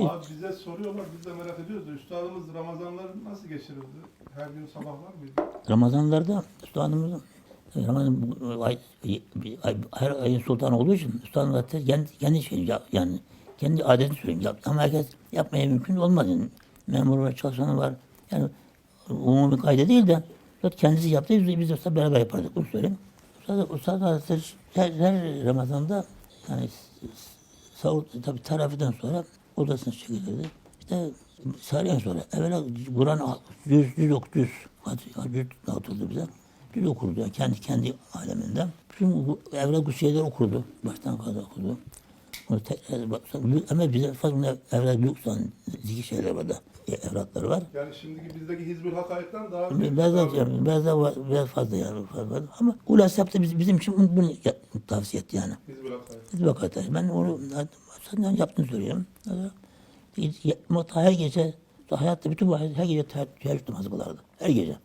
Abi bize soruyorlar, biz de merak ediyoruz da üstadımız Ramazanları nasıl geçirirdi? Her gün sabah var mıydı? Ramazanlarda üstadımızın Ramazan bu ay, bir ay, her ayın sultanı olduğu için üstadımız zaten kendi, kendi şeyini yap- yani kendi adetini söyleyeyim. Yap, ama herkes yapmaya mümkün olmaz. Yani memur var, çalışanı var. Yani umumi kayda değil de Üstad kendisi yaptı. Biz, biz de Üstad beraber yapardık. Bunu söyleyeyim. Üstad, Üstad Hazretleri her, her Ramazan'da yani sahur tabi tarafından sonra odasına çekilirdi. İşte Sarıyan sonra evvela Kur'an yüz, yüz ok yüz, yüz dağıtıldı bize. Yüz okurdu yani kendi kendi aleminden. Bu- evvela bu şeyler okurdu. Baştan kadar okurdu. Onu tekrar baksan, ama bize fazla büyük olan zikir şeyler vardı. e, Evlatları var. Yani şimdiki bizdeki Hizbül Hakaik'ten daha Biraz daha, yani, biraz daha var- biraz fazla yani fazla. Ama Ulas yaptı biz, bizim için bunu, bunu tavsiye etti yani. Hizbül Hakaik. Biz bakarız. Ben onu senden yaptığını söylüyorum. Mutlaka her gece, hayatta bütün bu her gece teheccüd namazı kılardı. Her gece.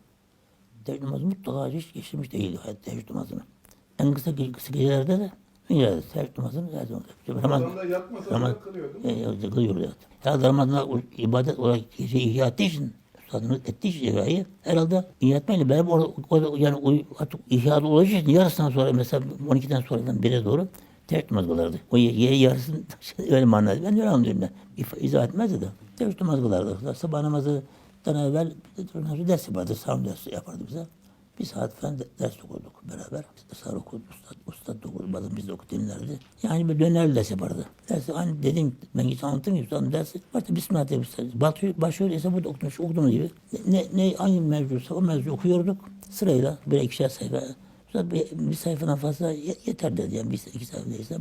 Teheccüd namazı mutlaka hiç geçirmiş değildi hayat teheccüd namazını. En kısa, kısa gecelerde de Miradı. Teheccüd namazını. Ramazan'da yatmasa Ramaz- kılıyor mi? e, kılıyordu evet. Ya Ramazan'da ibadet olarak gece ihya ettiği için, üstadımız ettiği için ihyayı, herhalde ihya etmeyle beraber orada, orada yani artık ihyada olacağı için yarısından sonra mesela 12'den sonradan 1'e doğru teheccüd namazı kılardı. O ye- ye- yarısını öyle manada. Ben öyle anlıyorum ben. İzah etmezdi de. Teheccüd namazı kılardı. Sabah namazı evvel bir ders yapardı. Sağım dersi yapardı bize. Bir saat falan de- ders okuduk beraber. Sarı okudu, ustad da okudu, bazen biz de okuduk dinlerdi. Yani bir döner ders yapardı. Dersi hani dedim, ben hiç anlattım ki ustadın dersi. Başta Bismillah diye bir başlıyor, ise burada okumuş, okuduğumuz gibi. Ne, ne, hangi mevcutsa o mevzu okuyorduk. Sırayla bir ikişer sayfa. Ustad bir, bir sayfadan fazla ye- yeter dedi. Yani bir iki sayfa değilse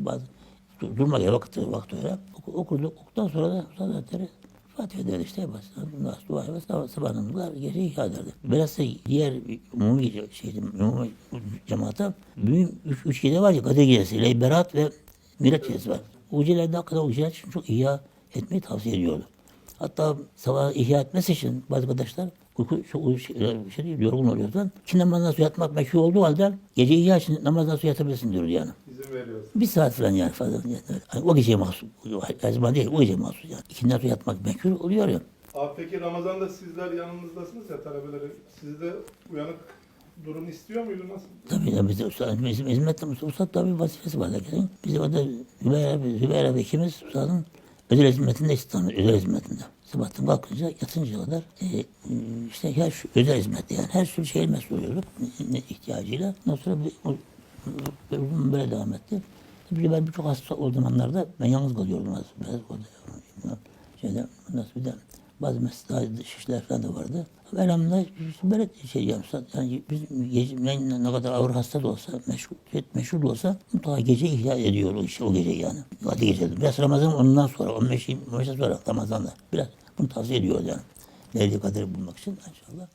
dur- durmak ya vakit, vakit öyle. Oku, okuduk. Okuduktan sonra da Ustad Hazretleri Fatiha der işte. Nas, dua namazlar gece ihya ederdi. Biraz da diğer umumi şeydi, umumi cemaate büyük üç, üç gece var ya Kadir Gecesi, Leyberat ve Miraç Gecesi var. O gecelerde hakikaten o geceler için çok ihya etmeyi tavsiye ediyordu. Hatta sabah ihya etmesi için bazı arkadaşlar uyku çok uy- şey, şey değil, yorgun oluyordu. Ki namazdan sonra yatmak meşhur olduğu halde gece ihya için namazdan sonra yatabilirsin diyordu yani. İzin veriyoruz. Bir saat falan yani fazla. Yani, o geceye mahsus. Her zaman değil, o geceye mahsus yani. İkinden sonra yatmak meşhur oluyor ya. Abi peki Ramazan'da sizler yanınızdasınız ya talebeleri. Siz de uyanık durum istiyor muydu nasıl? Tabii tabii biz de bizim hizmette ustad tabii vazifesi var. Lakin biz orada Zübeyir abi, Zübeyir abi ikimiz ustadın özel hizmetinde istihdam, özel hizmetinde. Sabahtan kalkınca yatıncaya kadar e, işte her şu özel hizmet yani her sürü şeye mesul ne ihtiyacıyla. Ondan sonra bir, böyle devam etti. Tabii ben birçok hasta o zamanlarda ben yalnız kalıyordum az. Biraz orada şeyde nasıl bir de bazı mesela şişler falan da vardı. Elhamdülillah böyle şey yapsa yani bizim gece ne, ne kadar ağır hasta da olsa meşgul, meşgul da olsa mutlaka gece ihya ediyor o işte o gece yani. Hadi gece. Biraz Ramazan ondan sonra 15 15 sonra Ramazan'da biraz bunu tavsiye ediyor yani. Leyli Kadir'i bulmak için inşallah.